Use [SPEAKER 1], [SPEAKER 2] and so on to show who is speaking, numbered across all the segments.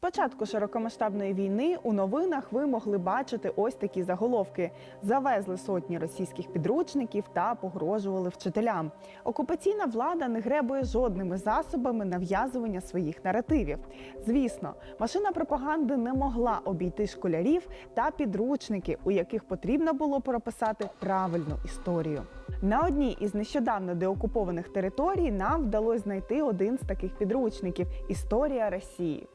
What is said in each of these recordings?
[SPEAKER 1] початку широкомасштабної війни у новинах ви могли бачити ось такі заголовки: завезли сотні російських підручників та погрожували вчителям. Окупаційна влада не гребує жодними засобами нав'язування своїх наративів. Звісно, машина пропаганди не могла обійти школярів та підручники, у яких потрібно було прописати правильну історію. На одній із нещодавно деокупованих територій нам вдалося знайти один з таких підручників Історія Росії.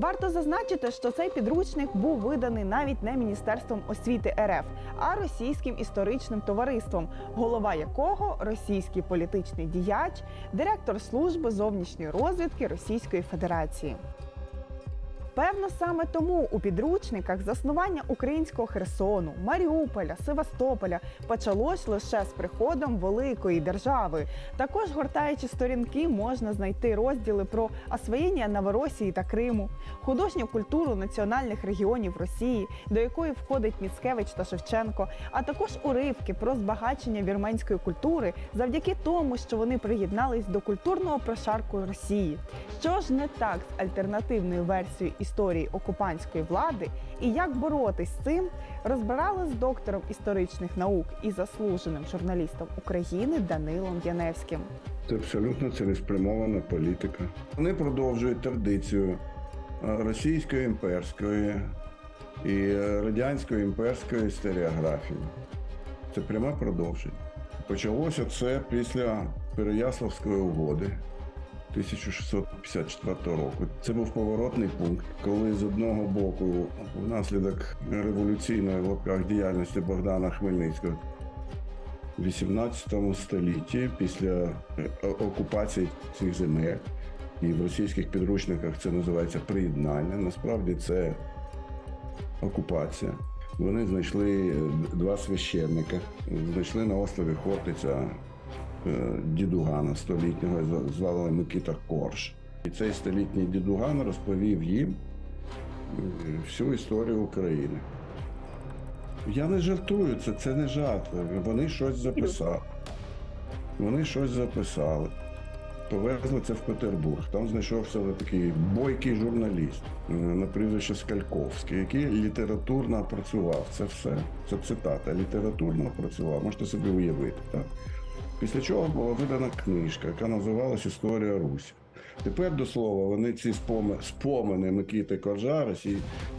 [SPEAKER 1] Варто зазначити, що цей підручник був виданий навіть не Міністерством освіти РФ, а російським історичним товариством, голова якого російський політичний діяч, директор служби зовнішньої розвідки Російської Федерації. Певно, саме тому у підручниках заснування українського Херсону, Маріуполя, Севастополя почалось лише з приходом великої держави. Також гортаючи сторінки, можна знайти розділи про освоєння Новоросії та Криму, художню культуру національних регіонів Росії, до якої входить Міцкевич та Шевченко, а також уривки про збагачення вірменської культури завдяки тому, що вони приєднались до культурного прошарку Росії. Що ж не так з альтернативною версією історії окупантської влади і як боротись з цим, розбирали з доктором історичних наук і заслуженим журналістом України Данилом Яневським.
[SPEAKER 2] Це абсолютно цілеспрямована політика. Вони продовжують традицію е, російської імперської і е, радянської імперської історіографії. Це пряме продовження. Почалося це після Переяславської угоди 1654 року. Це був поворотний пункт, коли з одного боку, внаслідок революційної в лапках діяльності Богдана Хмельницького в 18 столітті після е, окупації цих земель. І в російських підручниках це називається приєднання. Насправді це окупація. Вони знайшли е, два священника, знайшли на острові Хортиця дідугана столітнього, звали Микита Корж. І цей столітній дідуган розповів їм е, всю історію України. Я не жартую, це, це не жарт. Вони щось записали. Вони щось записали. Повезли це в Петербург. Там знайшовся такий бойкий журналіст е, на прізвище Скальковський, який літературно опрацював це все. Це цитата. Літературно опрацював, можете собі уявити. Так? Після чого була видана книжка, яка називалась Історія Русі. Тепер до слова, вони ці споми- спомини Микити Коржа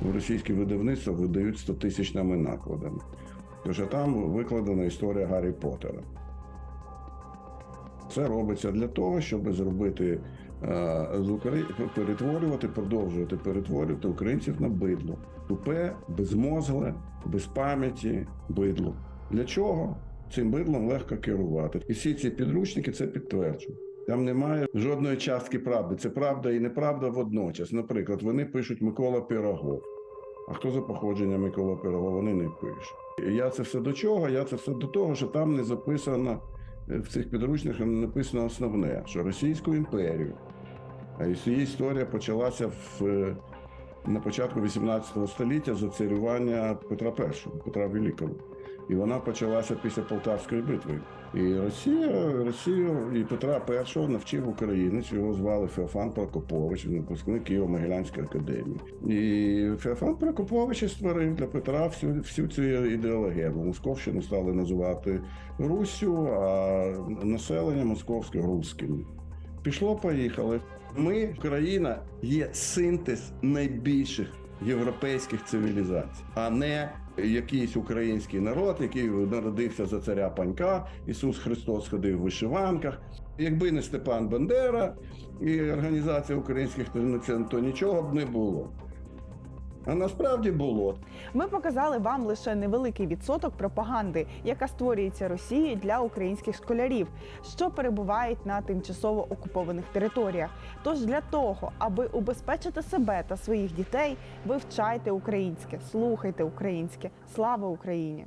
[SPEAKER 2] в російське видавництво видають 100 тисячними накладами. Тож там викладена історія Гаррі Поттера. Це робиться для того, щоб зробити е, з Украї... перетворювати, продовжувати перетворювати українців на бидло. Тупе, безмозгле, без пам'яті, бидло. Для чого? Цим бидлом легко керувати. І всі ці підручники це підтверджують. Там немає жодної частки правди. Це правда і неправда водночас. Наприклад, вони пишуть Микола Пирогов. А хто за походження Микола Пирогов? Вони не пишуть. Я це все до чого? Я це все до того, що там не записано е, в цих підручниках не написано основне, що Російську імперію. А її історія почалася в, е, на початку 18 століття за царювання Петра І, Петра Великого. І вона почалася після Полтавської битви. І Росія, Росію і Петра І навчив українець, його звали Феофан Прокопович, випускник Києво-Могилянської академії. І Феофан Прокопович створив для Петра всю, всю цю ідеологію. Московщину стали називати Руссю, а населення московське русським. Пішло, поїхали. Ми, Україна, є синтез найбільших європейських цивілізацій, а не якийсь український народ, який народився за царя панька. Ісус Христос ходив в вишиванках. Якби не Степан Бандера і організація українських то нічого б не було. А насправді було.
[SPEAKER 1] Ми показали вам лише невеликий відсоток пропаганди, яка створюється Росією для українських школярів, що перебувають на тимчасово окупованих територіях. Тож для того, аби убезпечити себе та своїх дітей, вивчайте українське, слухайте українське. Слава Україні!